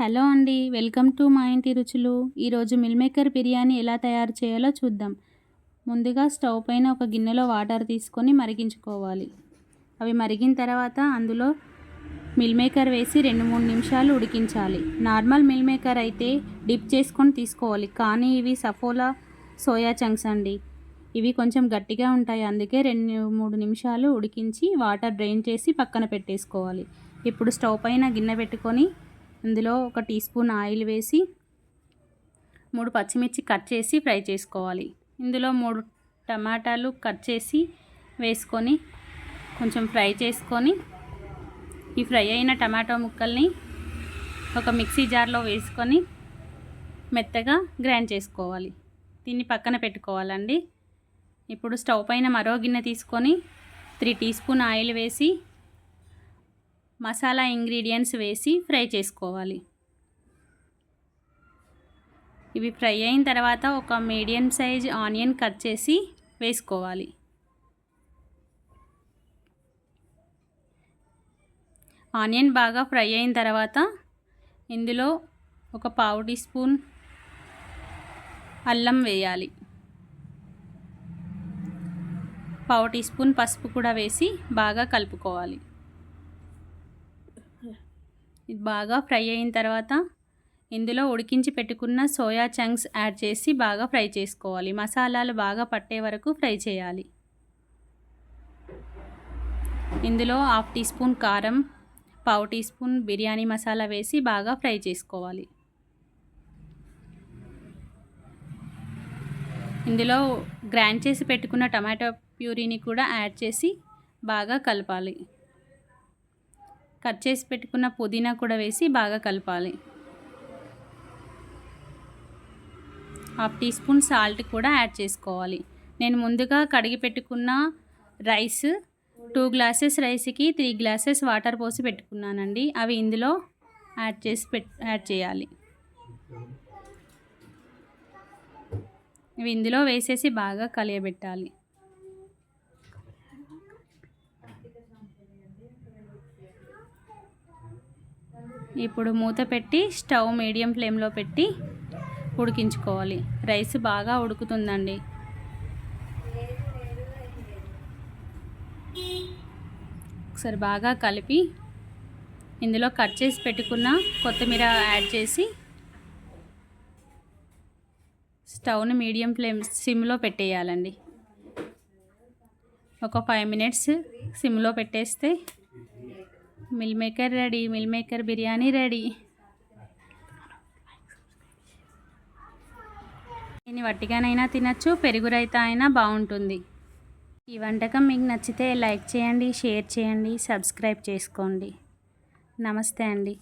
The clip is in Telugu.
హలో అండి వెల్కమ్ టు మా ఇంటి రుచులు. ఈరోజు మిల్ మేకర్ బిర్యానీ ఎలా తయారు చేయాలో చూద్దాం. ముందుగా స్టవ్ పైన ఒక గిన్నెలో వాటర్ తీసుకొని మరిగించుకోవాలి. అవి మరిగిన తర్వాత అందులో మిల్ మేకర్ వేసి రెండు మూడు నిమిషాలు ఉడికించాలి. నార్మల్ మిల్ మేకర్ అయితే డిప్ చేసుకొని తీసుకోవాలి. కానీ ఇవి సఫోలా సోయా చంక్స్ అండి. ఇవి కొంచెం గట్టిగా ఉంటాయి. అందుకే రెండు మూడు నిమిషాలు ఉడికించి వాటర్ డ్రైన్ చేసి పక్కన పెట్టేసుకోవాలి. ఇప్పుడు స్టవ్ పైన గిన్నె పెట్టుకొని ఇందులో ఒక టీ స్పూన్ ఆయిల్ వేసి మూడు పచ్చిమిర్చి కట్ చేసి ఫ్రై చేసుకోవాలి. ఇందులో మూడు టమాటాలు కట్ చేసి వేసుకొని కొంచెం ఫ్రై చేసుకొని ఈ ఫ్రై అయిన టమాటో ముక్కల్ని ఒక మిక్సీ జార్లో వేసుకొని మెత్తగా గ్రైండ్ చేసుకోవాలి. దీన్ని పక్కన పెట్టుకోవాలండి. ఇప్పుడు స్టవ్ పైన మరో గిన్నె తీసుకొని త్రీ టీ స్పూన్ ఆయిల్ వేసి మసాలా ఇంగ్రీడియంట్స్ వేసి ఫ్రై చేసుకోవాలి. ఇవి ఫ్రై అయిన తర్వాత ఒక మీడియం సైజ్ ఆనియన్ కట్ చేసి వేసుకోవాలి. ఆనియన్ బాగా ఫ్రై అయిన తర్వాత ఇందులో ఒక పావు టీ స్పూన్ అల్లం వేయాలి. పావు టీ స్పూన్ పసుపు కూడా వేసి బాగా కలుపుకోవాలి. ఇది బాగా ఫ్రై అయిన తర్వాత ఇందులో ఉడికించి పెట్టుకున్న సోయా చంక్స్ యాడ్ చేసి బాగా ఫ్రై చేసుకోవాలి. మసాలాలు బాగా పట్టే వరకు ఫ్రై చేయాలి. ఇందులో హాఫ్ టీ స్పూన్ కారం పావు టీ స్పూన్ బిర్యానీ మసాలా వేసి బాగా ఫ్రై చేసుకోవాలి. ఇందులో గ్రైండ్ చేసి పెట్టుకున్న టమాటో ప్యూరీని కూడా యాడ్ చేసి బాగా కలపాలి. కట్ చేసి పెట్టుకున్న పుదీనా కూడా వేసి బాగా కలపాలి. హాఫ్ టీ స్పూన్ సాల్ట్ కూడా యాడ్ చేసుకోవాలి. నేను ముందుగా కడిగి పెట్టుకున్న రైస్ టూ గ్లాసెస్ రైస్కి త్రీ గ్లాసెస్ వాటర్ పోసి పెట్టుకున్నానండి. అవి ఇందులో యాడ్ చేసి పెట్ యాడ్ చేయాలి. ఇవి ఇందులో వేసేసి బాగా కలియబెట్టాలి. ఇప్పుడు మూత పెట్టి స్టవ్ మీడియం ఫ్లేమ్లో పెట్టి ఉడికించుకోవాలి. రైస్ బాగా ఉడుకుతుందండి. ఒకసారి బాగా కలిపి ఇందులో కట్ చేసి పెట్టుకున్న కొత్తిమీర యాడ్ చేసి స్టవ్ని మీడియం ఫ్లేమ్ సిమ్లో పెట్టేయాలండి. ఒక ఫైవ్ మినిట్స్ సిమ్లో పెట్టేస్తే meal maker ready meal maker biryani ready. దీన్ని వట్టిగానైనా తినచ్చు పెరుగు రైతా అయినా బాగుంటుంది. ఈ వంటకం మీకు నచ్చితే లైక్ చేయండి షేర్ చేయండి సబ్స్క్రైబ్ చేసుకోండి. నమస్తే అండి.